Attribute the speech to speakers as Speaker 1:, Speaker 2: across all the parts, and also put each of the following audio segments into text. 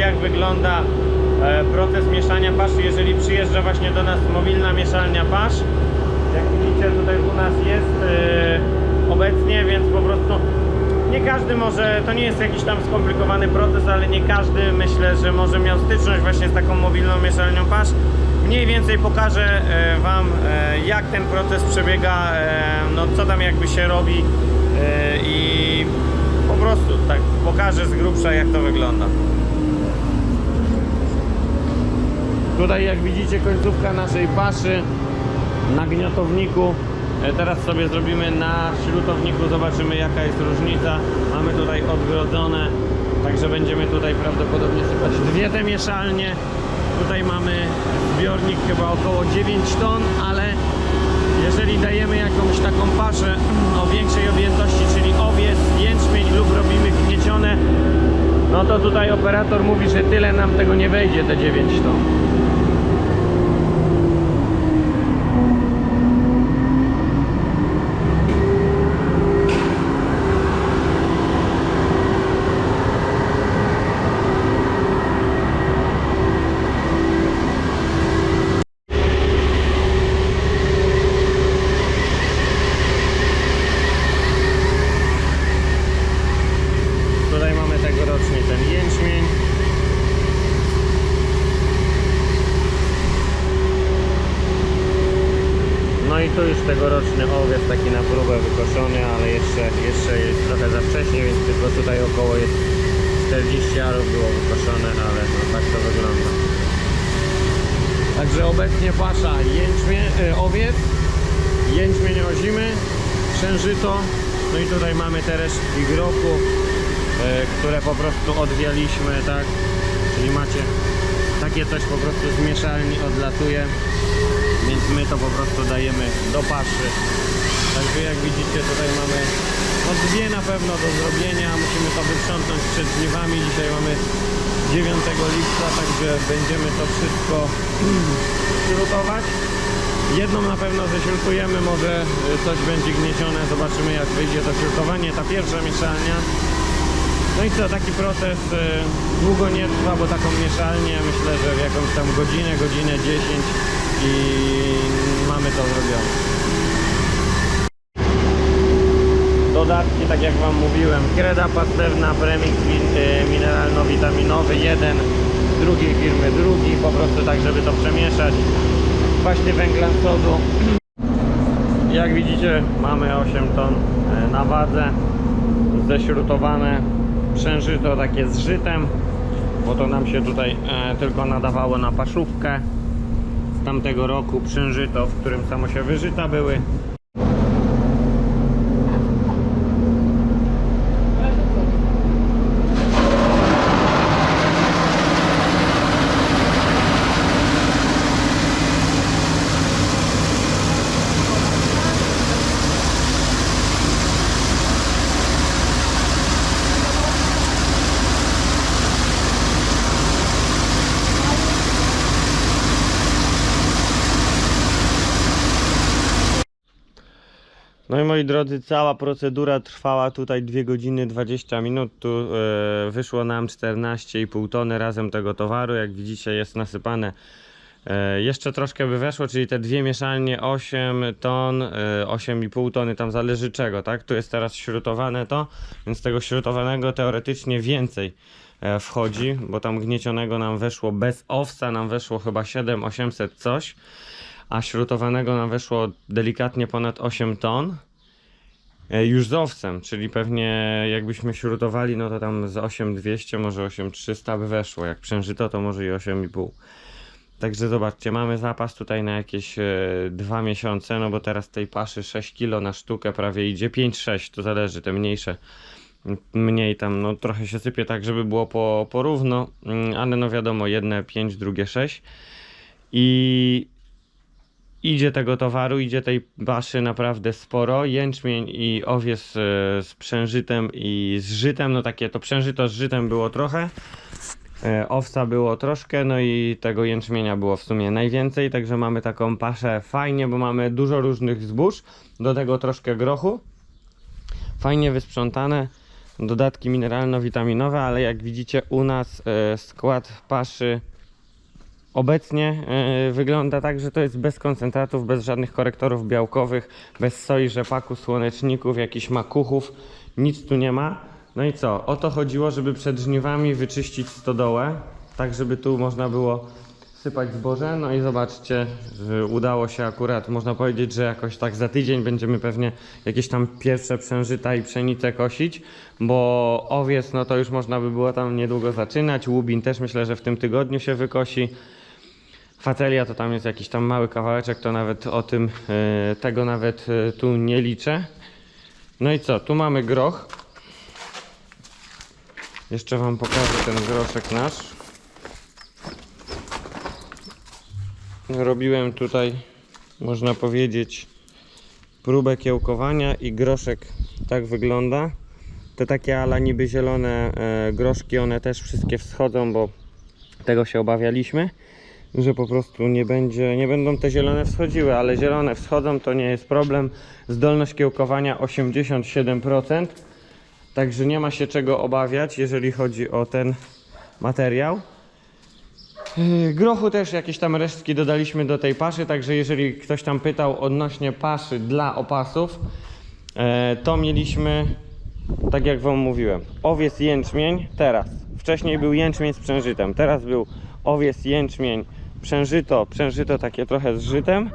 Speaker 1: jak wygląda e, proces mieszania paszy, jeżeli przyjeżdża właśnie do nas mobilna mieszalnia pasz. Jak widzicie tutaj u nas jest e, obecnie, więc po prostu nie każdy może, to nie jest jakiś tam skomplikowany proces, ale nie każdy myślę, że może miał styczność właśnie z taką mobilną mieszalnią pasz. Mniej więcej pokażę e, Wam jak ten proces przebiega, no co tam jakby się robi i po prostu tak pokażę z grubsza jak to wygląda. Tutaj jak widzicie końcówka naszej paszy na gniotowniku. E, Teraz sobie zrobimy na śrutowniku, zobaczymy jaka jest różnica. Mamy tutaj odgrodzone, także będziemy tutaj prawdopodobnie sypać dwie te mieszalnie. Tutaj mamy zbiornik chyba około 9 ton, ale jeżeli dajemy jakąś taką paszę o większej objętości, czyli owiec, jęczmień lub robimy gniecione, no to tutaj operator mówi, że tyle nam tego nie wejdzie, te 9 ton. Tutaj mamy tegoroczny ten jęczmień. No i tu już tegoroczny owiec taki na próbę wykoszony, ale jeszcze, jeszcze jest trochę za wcześnie, więc tylko tutaj około jest 40 arów było wykoszone, ale no tak to wygląda. Także obecnie pasza jęczmień, y, owiec, jęczmień ozimy, przężyto, no i tutaj mamy te resztki grochu, e, które po prostu odwialiśmy, tak? Czyli macie takie coś po prostu z mieszalni odlatuje, więc my to po prostu dajemy do paszy. Także jak widzicie tutaj mamy no dwie na pewno do zrobienia, musimy to wyprzątnąć przed żniwami. Dzisiaj mamy 9 lipca, także będziemy to wszystko śrutować. Jedną na pewno ześrutujemy, może y, coś będzie gniecione, zobaczymy jak wyjdzie to śrutowanie, ta pierwsza mieszalnia. No i co, taki proces y, długo nie trwa, bo taką mieszalnię myślę, że w jakąś tam godzinę, godzinę 10 i mamy to zrobione. Dodatki, tak jak Wam mówiłem, kreda pastewna, premix y, mineralno-witaminowy, jeden, z drugiej firmy drugi, po prostu tak, żeby to przemieszać. Kwaśny węglan sodu. Jak widzicie, mamy 8 ton e, na wadze, ześrutowane, przężyto takie z żytem, bo to nam się tutaj e, tylko nadawało na paszówkę tamtego roku, przężyto, w którym samo się wyżyta były. No i moi drodzy, cała procedura trwała tutaj 2 godziny 20 minut. Tu e, wyszło nam 14,5 tony razem tego towaru. Jak widzicie, jest nasypane. E, jeszcze troszkę by weszło, czyli te dwie mieszalnie 8 ton, e, 8,5 tony, tam zależy czego, tak? Tu jest teraz śrutowane to, więc tego śrutowanego teoretycznie więcej e, wchodzi, bo tam gniecionego nam weszło bez owsa, nam weszło chyba 7-800 coś a śrutowanego nam weszło delikatnie ponad 8 ton. e, Już z owcem, czyli pewnie jakbyśmy śrutowali, no to tam z 8200, może 8300 by weszło. Jak przężyto, to może i 8,5. Także zobaczcie, mamy zapas tutaj na jakieś e, 2 miesiące, no bo teraz tej paszy 6 kg na sztukę prawie idzie, 5-6, to zależy, te mniejsze mniej tam, no trochę się sypie tak, żeby było po, porówno, mm, ale no wiadomo, jedne 5, drugie 6 i idzie tego towaru, idzie tej paszy naprawdę sporo. Jęczmień i owiec e, z przężytem i z żytem, no takie to przężyto z żytem było trochę. E, Owca było troszkę, no i tego jęczmienia było w sumie najwięcej, także mamy taką paszę fajnie, bo mamy dużo różnych zbóż, do tego troszkę grochu. Fajnie wysprzątane, dodatki mineralno-witaminowe, ale jak widzicie u nas e, skład paszy obecnie e, wygląda tak, że to jest bez koncentratów, bez żadnych korektorów białkowych, bez soi, rzepaku, słoneczników, jakichś makuchów, nic tu nie ma. No i co? O to chodziło, żeby przed żniwami wyczyścić stodołę, tak żeby tu można było sypać zboże. No i zobaczcie, że udało się akurat, można powiedzieć, że jakoś tak za tydzień będziemy pewnie jakieś tam pierwsze przężyta i pszenicę kosić, bo owiec no to już można by było tam niedługo zaczynać, łubin też myślę, że w tym tygodniu się wykosi. Fatelia to tam jest jakiś tam mały kawałeczek, to nawet o tym, e, tego nawet e, tu nie liczę. No i co, tu mamy groch. Jeszcze Wam pokażę ten groszek nasz. Robiłem tutaj, można powiedzieć, próbę kiełkowania i groszek tak wygląda. Te takie ala niby zielone e, groszki, one też wszystkie wschodzą, bo tego się obawialiśmy, że po prostu nie będzie, nie będą te zielone wschodziły, ale zielone wschodzą, to nie jest problem. Zdolność kiełkowania 87%, także nie ma się czego obawiać, jeżeli chodzi o ten materiał. Yy, Grochu też jakieś tam resztki dodaliśmy do tej paszy, także jeżeli ktoś tam pytał odnośnie paszy dla opasów, e, to mieliśmy, tak jak Wam mówiłem, owiec jęczmień teraz. Wcześniej był jęczmień z przężytem, teraz był owiec jęczmień przężyto, przężyto takie trochę z żytem.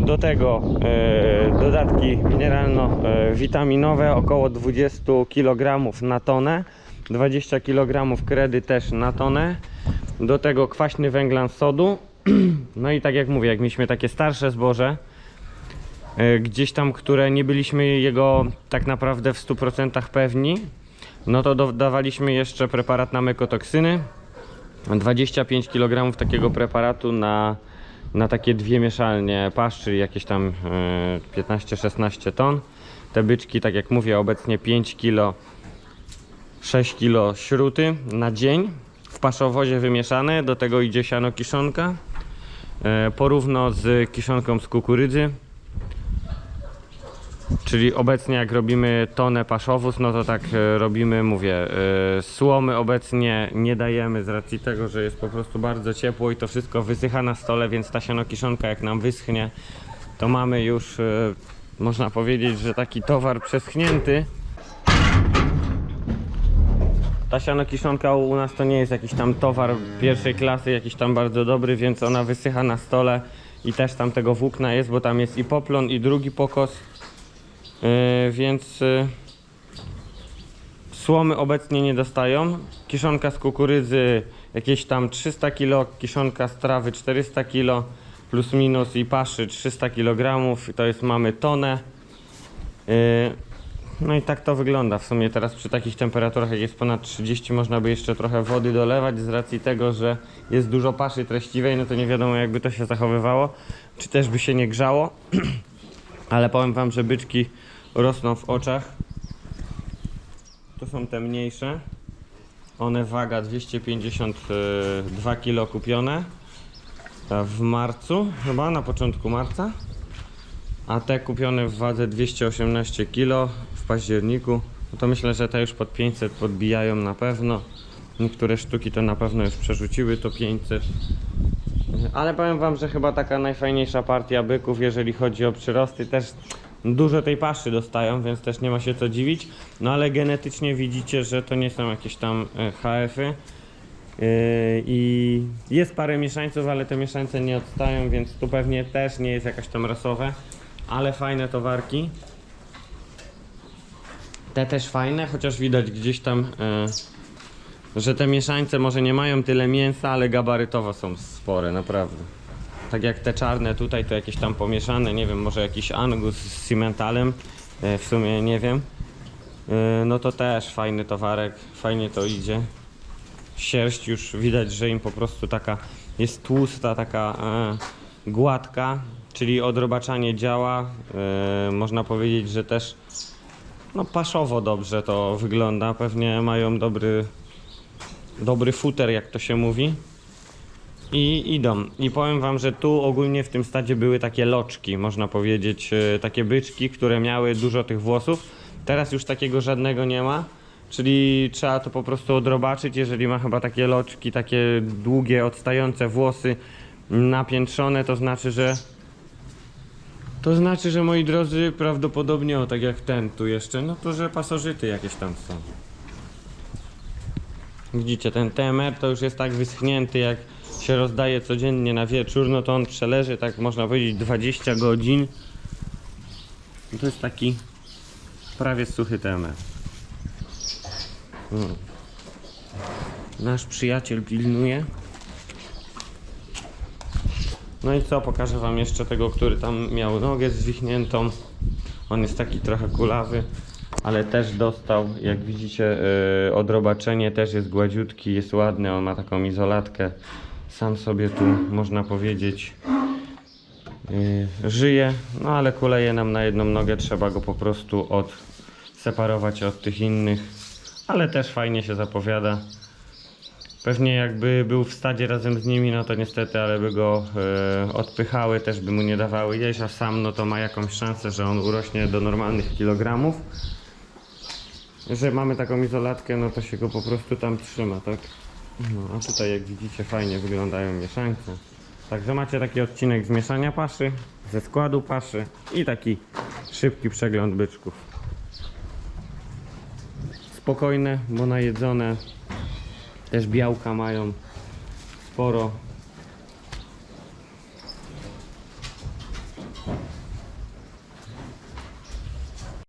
Speaker 1: Do tego e, dodatki mineralno-witaminowe, około 20 kg na tonę, 20 kg kredy też na tonę do tego kwaśny węglan sodu. No i tak jak mówię, jak mieliśmy takie starsze zboże, e, gdzieś tam, które nie byliśmy jego tak naprawdę w 100% pewni, no to dodawaliśmy jeszcze preparat na mykotoksyny. 25 kg takiego preparatu na, na takie dwie mieszalnie pasz, czyli jakieś tam e, 15-16 ton. Te byczki, tak jak mówię, obecnie 5 kg 6 kg śruty na dzień w paszowozie wymieszane, do tego idzie siano kiszonka e, porówno z kiszonką z kukurydzy czyli obecnie jak robimy tonę paszowóz no to tak e, robimy, mówię e, słomy obecnie nie dajemy z racji tego, że jest po prostu bardzo ciepło i to wszystko wysycha na stole, więc ta siano kiszonka jak nam wyschnie to mamy już e, można powiedzieć, że taki towar przeschnięty ta siano kiszonka u nas to nie jest jakiś tam towar pierwszej klasy, jakiś tam bardzo dobry, więc ona wysycha na stole i też tam tego włókna jest, bo tam jest i poplon i drugi pokos. Yy, więc yy, słomy obecnie nie dostają. Kiszonka z kukurydzy jakieś tam 300 kg, kiszonka z trawy 400 kg, plus minus i paszy 300 kg, to jest mamy tonę. Yy, no i tak to wygląda. W sumie teraz przy takich temperaturach, jak jest ponad 30, można by jeszcze trochę wody dolewać z racji tego, że jest dużo paszy treściwej, no to nie wiadomo jakby to się zachowywało, czy też by się nie grzało. Ale powiem wam, że byczki rosną w oczach. To są te mniejsze. One waga 252 kg kupione w marcu, chyba na początku marca. A te kupione w wadze 218 kg w październiku, no to myślę, że te już pod 500 podbijają na pewno. Niektóre sztuki to na pewno już przerzuciły to 500. Ale powiem wam, że chyba taka najfajniejsza partia byków, jeżeli chodzi o przyrosty, też dużo tej paszy dostają, więc też nie ma się co dziwić. No ale genetycznie widzicie, że to nie są jakieś tam e, HF-y. Yy, I jest parę mieszańców, ale te mieszańce nie odstają, więc tu pewnie też nie jest jakaś tam rasowe. Ale fajne towarki. Te też fajne, chociaż widać gdzieś tam, e, że te mieszańce może nie mają tyle mięsa, ale gabarytowo są spore, naprawdę. Tak jak te czarne tutaj, to jakieś tam pomieszane, nie wiem, może jakiś angus z cimentalem, e, w sumie nie wiem. E, no to też fajny towarek, fajnie to idzie. Sierść już widać, że im po prostu taka jest tłusta, taka e, gładka, czyli odrobaczanie działa. Można powiedzieć, że też no paszowo dobrze to wygląda. Pewnie mają dobry, dobry futer, jak to się mówi. I idą. I powiem wam, że tu ogólnie w tym stadzie były takie loczki, można powiedzieć, e, takie byczki, które miały dużo tych włosów. Teraz już takiego żadnego nie ma. Czyli trzeba to po prostu odrobaczyć, jeżeli ma chyba takie loczki, takie długie, odstające włosy napiętrzone, to znaczy, że to znaczy, że moi drodzy, prawdopodobnie, o tak jak ten tu jeszcze, no to że pasożyty jakieś tam są. Widzicie, ten TMR to już jest tak wyschnięty, jak się rozdaje codziennie na wieczór, no to on przeleży, tak można powiedzieć, 20 godzin. I to jest taki prawie suchy TMR. Mm. Nasz przyjaciel pilnuje. No i co, pokażę wam jeszcze tego, który tam miał nogę zwichniętą. On jest taki trochę kulawy, ale też dostał, jak widzicie, yy, odrobaczenie też jest gładziutki, jest ładny, on ma taką izolatkę. Sam sobie tu, można powiedzieć, yy, żyje, no ale kuleje nam na jedną nogę, trzeba go po prostu odseparować od tych innych, ale też fajnie się zapowiada. Pewnie jakby był w stadzie razem z nimi, no to niestety, ale by go e, odpychały, też by mu nie dawały jeść, a sam no to ma jakąś szansę, że on urośnie do normalnych kilogramów. Że mamy taką izolatkę, no to się go po prostu tam trzyma, tak? No, a tutaj jak widzicie fajnie wyglądają mieszanki. Także macie taki odcinek z mieszania paszy, ze składu paszy i taki szybki przegląd byczków. Spokojne, bo najedzone, też białka mają sporo.